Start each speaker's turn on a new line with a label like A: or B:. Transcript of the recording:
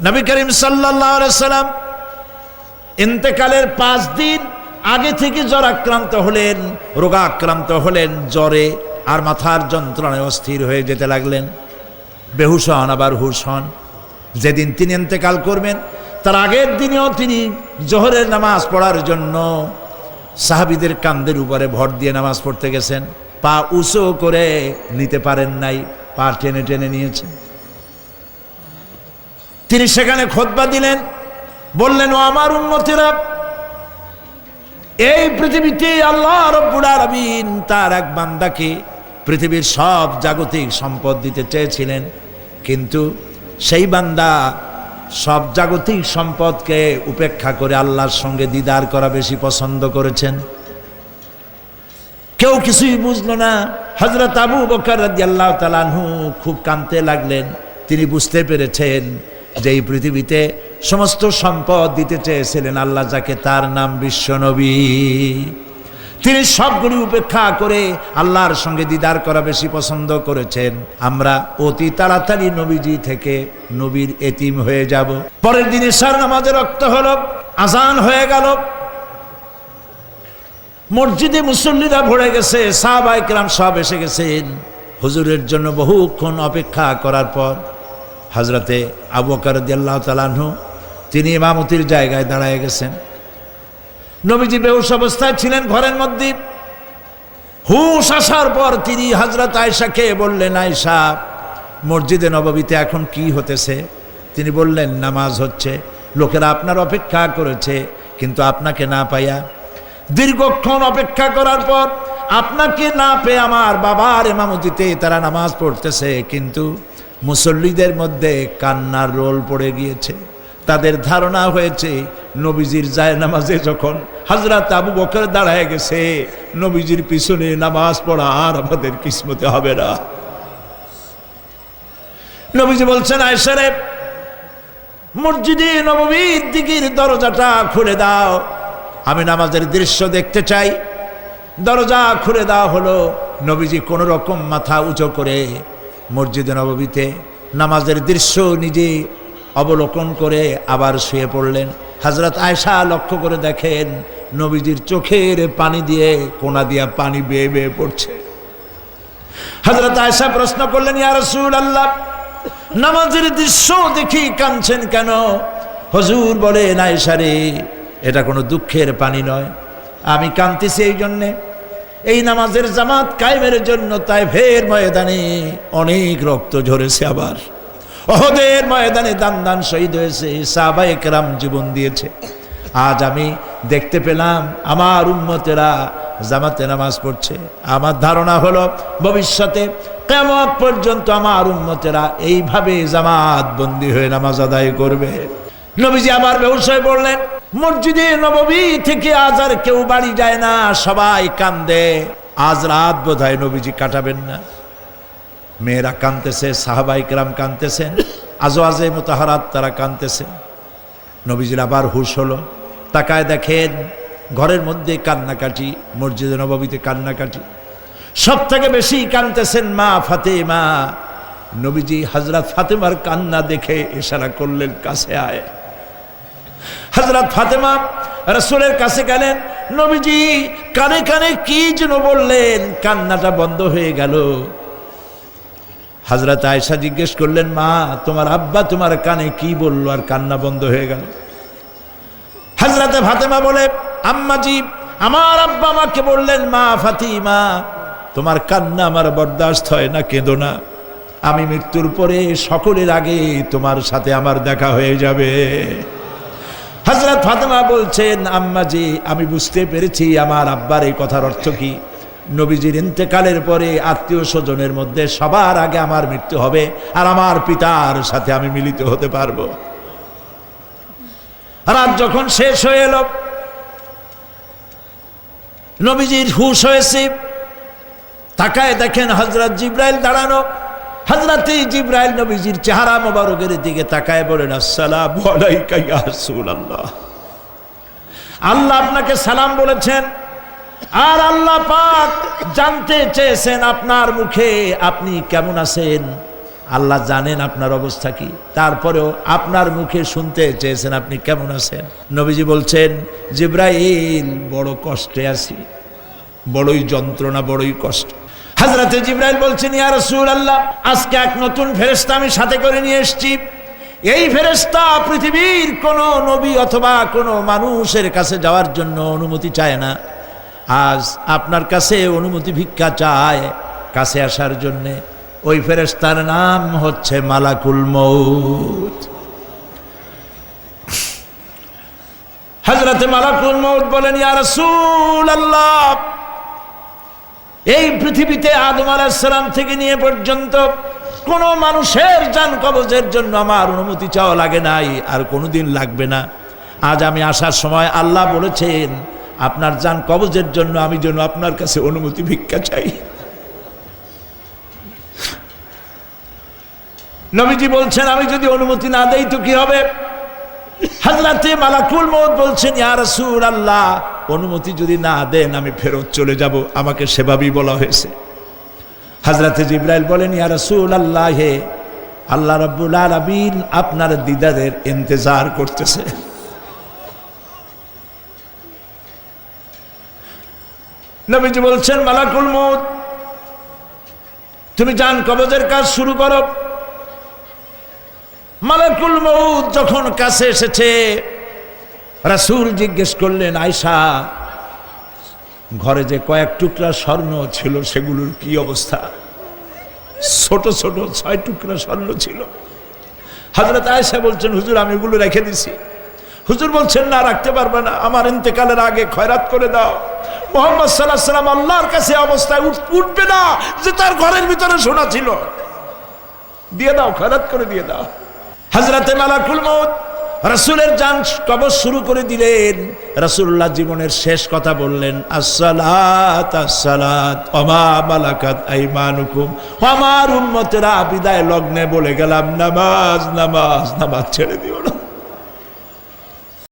A: নবী করিম সাল্লাম ইন্তেকালের পাঁচ দিন আগে থেকে জ্বর আক্রান্ত হলেন রোগা আক্রান্ত হলেন, জ্বরে আর মাথার যন্ত্রণায় অস্থির হয়ে যেতে লাগলেন। বেহুশ হন, আবার হুশ হন। যেদিন তিনি ইন্তেকাল করবেন, তার আগের দিনেও তিনি জোহরের নামাজ পড়ার জন্য সাহাবিদের কান্দের উপরে ভর দিয়ে নামাজ পড়তে গেছেন। পা উঁচু করে নিতে পারেন নাই, পা টেনে টেনে নিয়েছেন। তিনি সেখানে খোদবা দিলেন, বললেন, ও আমার উন্নতিরা এই পৃথিবীতে আল্লাহ রব্বুল তার এক বান্দাকে পৃথিবীর সব জাগতিক সম্পদ দিতে চেয়েছিলেন, কিন্তু সেই বান্দা সব জাগতিক সম্পদকে উপেক্ষা করে আল্লাহর সঙ্গে দিদার করা বেশি পছন্দ করেছেন। কেউ কিছুই বুঝলো না হজরত আবু বকর রাদিয়াল্লাহু তাআলাহু খুব কাঁদতে লাগলেন, তিনি বুঝতে পেরেছেন যে এই পৃথিবীতে সমস্ত সম্পদ দিতে চেয়েছিলেন, আল্লাহ যাকে তার নাম বিশ্বনবী তিনি সবগুলি উপেক্ষা করে আল্লাহর সঙ্গে দিদার করা বেশি পছন্দ করেছেন। আমরা অতি তাড়াতাড়ি নবীজি থেকে নবীর এতিম হয়ে যাব। পরের দিন সার নামাজের রক্ত হলো, আজান হয়ে গেল। মসজিদে মুসল্লিরা ভরে গেছে সাহাবাইকরাম সব এসে গেছেন। হুজুরের জন্য বহুক্ষণ অপেক্ষা করার পর হজরতে আবু কারদ্দাল্লাহ তালাহু তিনি ইমামতির জায়গায় দাঁড়ায় গেছেন। নবীজি বেহুশ অবস্থায় ছিলেন ঘরের মধ্যে। হুশ আসার পর তিনি হজরত আয়সাকে বললেন আয়সা মসজিদে নববীতে এখন কি হতেছে? তিনি বললেন, নামাজ হচ্ছে। লোকেরা আপনার অপেক্ষা করেছে, কিন্তু আপনাকে না পাইয়া দীর্ঘক্ষণ অপেক্ষা করার পর আপনাকে না পেয়ে আমার বাবার এমামতিতে তারা নামাজ পড়তেছে। কিন্তু মুসল্লিদের মধ্যে কান্নার রোল পড়ে গিয়েছে। তাদের ধারণা হয়েছে, নবীজির যায় নামাজে যখন হাজরাত আবু বকর দাঁড়ায় গেছে, নবীজির পিছনে নামাজ পড়া আর আমাদের কিসমতে হবে না। নবীজি বলছেন আয়সারে মসজিদে নবমীর দিকের দরজাটা খুলে দাও। আমি নামাজের দৃশ্য দেখতে চাই। দরজা খুলে দেওয়া হলো, নবীজি কোনো রকম মাথা উঁচু করে মসজিদে নববীতে নামাজের দৃশ্য নিজে অবলোকন করে আবার শুয়ে পড়লেন। হজরত আয়সা লক্ষ্য করে দেখেন নবীজির চোখের পানি দিয়ে কোনা দিয়া পানি বেয়ে বেয়ে পড়ছে। হজরত আয়সা প্রশ্ন করলেন, ইয়া রসুল আল্লাহ নামাজের দৃশ্য দেখি কাঁদছেন কেন? হজুর বলেন আয়সা রে, এটা কোনো দুঃখের পানি নয়। আমি কাঁদতেছি এই জন্যে এই নামাজের জামাত কায়েমের জন্য তাই ফের ময়দানে অনেক রক্ত ঝরেছে আবার। অহদের ময়দানে দান দান শহীদ হয়েছে সাহবা একরাম জীবন দিয়েছে। আজ আমি দেখতে পেলাম আমার উম্মতেরা জামাতে নামাজ পড়ছে। আমার ধারণা হলো ভবিষ্যতে কেমন পর্যন্ত আমার উম্মতেরা এইভাবে জামাত বন্দী হয়ে নামাজ আদায় করবে। নবীজি আমার ব্যবসায় বললেন মসজিদে নববী থেকে আজ আর কেউ বাড়ি যায় না, সবাই কান্দে। আজ রাত বোধ হয় নবীজি কাটাবেন না। মেয়েরা কানতেছে সাহাবাইকরাম কানতেছেন আজও আজে মোতাহারাত তারা কানতেছেন নবীজির আবার হুশ হলো। তাকায় দেখেন, ঘরের মধ্যে কান্নাকাটি, মসজিদে নববীতে কান্নাকাটি। সব থেকে বেশি কানতেছেন মা ফাতেমা। নবীজি হজরত ফাতেমার কান্না দেখে ইশারা করলেন, কাছে আয়। হজরত ফাতেমা রসুলের কাছে গেলেন, নবীজি কানে কানে কি যেন বললেন, কান্নাটা বন্ধ হয়ে গেল। হজরত আয়সা জিজ্ঞেস করলেন, মা, তোমার আব্বা তোমার কানে কি বলল আর কান্না বন্ধ হয়ে গেল? হজরতে ফাতেমা বলে, আম্মাজি, আমার আব্বা আমাকে বললেন, মা ফাতিমা, তোমার কান্না আমার বরদাস্ত হয় না, কেঁদো না। আমি মৃত্যুর পরে সকলের আগে তোমার সাথে আমার দেখা হয়ে যাবে। হজরত ফাতেমা বলছেন আম্মাজি আমি বুঝতে পেরেছি আমার আব্বার এই কথার অর্থ কি। নবীজির ইন্তেকালের পরে আত্মীয় স্বজনের মধ্যে সবার আগে আমার মৃত্যু হবে আর আমার পিতার সাথে আমি মিলিত হতে পারব। রাত যখন শেষ হয়ে এলো, নবীজির হুশ হয়েছে। তাকায় দেখেন হজরত জিব্রাইল দাঁড়ানো। হজরত জিব্রাইল নবীজির চেহারা মোবারকের দিকে তাকায় বলেন, আসসালাম আল্লাহ আল্লাহ আপনাকে সালাম বলেছেন, আর আল্লাহ পাক জানতে চেয়েছেন আপনার মুখে আপনি কেমন আছেন? আল্লাহ জানেন আপনার অবস্থা কি। তারপরেও আপনার মুখে শুনতে চেয়েছেন আপনি কেমন আছেন? নবীজি বলছেন, জিব্রাইল, বড় কষ্টে আছি। বড়ই যন্ত্রণা, বড়ই কষ্ট। হাজরাতে জিব্রাইল বলছেন, ইয়া রাসূল আল্লাহ আজকে এক নতুন ফেরেশতা আমি সাথে করে নিয়ে এসেছি। এই ফেরেশতা পৃথিবীর কোন নবী অথবা কোনো মানুষের কাছে যাওয়ার জন্য অনুমতি চায় না। আজ আপনার কাছে অনুমতি ভিক্ষা চায় কাছে আসার জন্যে। ওই ফেরেশতার নাম হচ্ছে মালাকুল মৌত হজরতে মালাকুল মৌত বলেন, ইয়া রাসূল আল্লাহ এই পৃথিবীতে আদম আলাহিসাল্লাম থেকে নিয়ে পর্যন্ত কোন মানুষের যান কবজের জন্য আমার অনুমতি চাওয়া লাগে নাই, আর কোনোদিন লাগবে না। আজ আমি আসার সময় আল্লাহ বলেছেন, আপনার যান কবজের জন্য আমি যেন আপনার কাছে অনুমতি ভিক্ষা চাই। নবীজি বলছেন, আমি যদি অনুমতি না দেই তো কি হবে? হাজরাতে মালাকুল মৌত বলছেন, ইয়া রাসূল আল্লাহ অনুমতি যদি না দেন, আমি ফেরত চলে যাব। আমাকে সেভাবেই বলা হয়েছে। হাজরাতে জিব্রাইল বলেন, ইয়া রাসূল আল্লাহ আল্লাহ রাব্বুল আলামিন আপনার দিদারের ইন্তজার করতেছে। নবীজি বলছেন, মালাকুল মৌত তুমি যান কবজের কাজ শুরু করো। মালাকুল মৌত যখন কাছে এসেছে রাসূল জিজ্ঞেস করলেন আয়সা ঘরে যে কয়েক টুকরা স্বর্ণ ছিল, সেগুলোর কি অবস্থা? ছোট ছোট ছয় টুকরা স্বর্ণ ছিল। হজরত আয়সা বলছেন, হুজুর, আমি এগুলো রেখে দিছি। হুজুর বলছেন, না, রাখতে পারবে না। আমার ইন্তেকালের আগে খয়রাত করে দাও। মোহাম্মদ সাল্লাহ সাল্লাম আল্লাহর কাছে অবস্থায় উঠ- উঠবে না যে তার ঘরের ভিতরে সোনা ছিল। দিয়ে দাও, খয়রাত করে দিয়ে দাও। হাজরাতে মালাকুল মৌত রাসূলের যান কবর শুরু করে দিলেন। রসুল্লাহ জীবনের শেষ কথা বললেন, আসসালাত আসসালাত বিদায় লগ্নে বলে গেলাম, নামাজ নামাজ নামাজ ছেড়ে দিও না।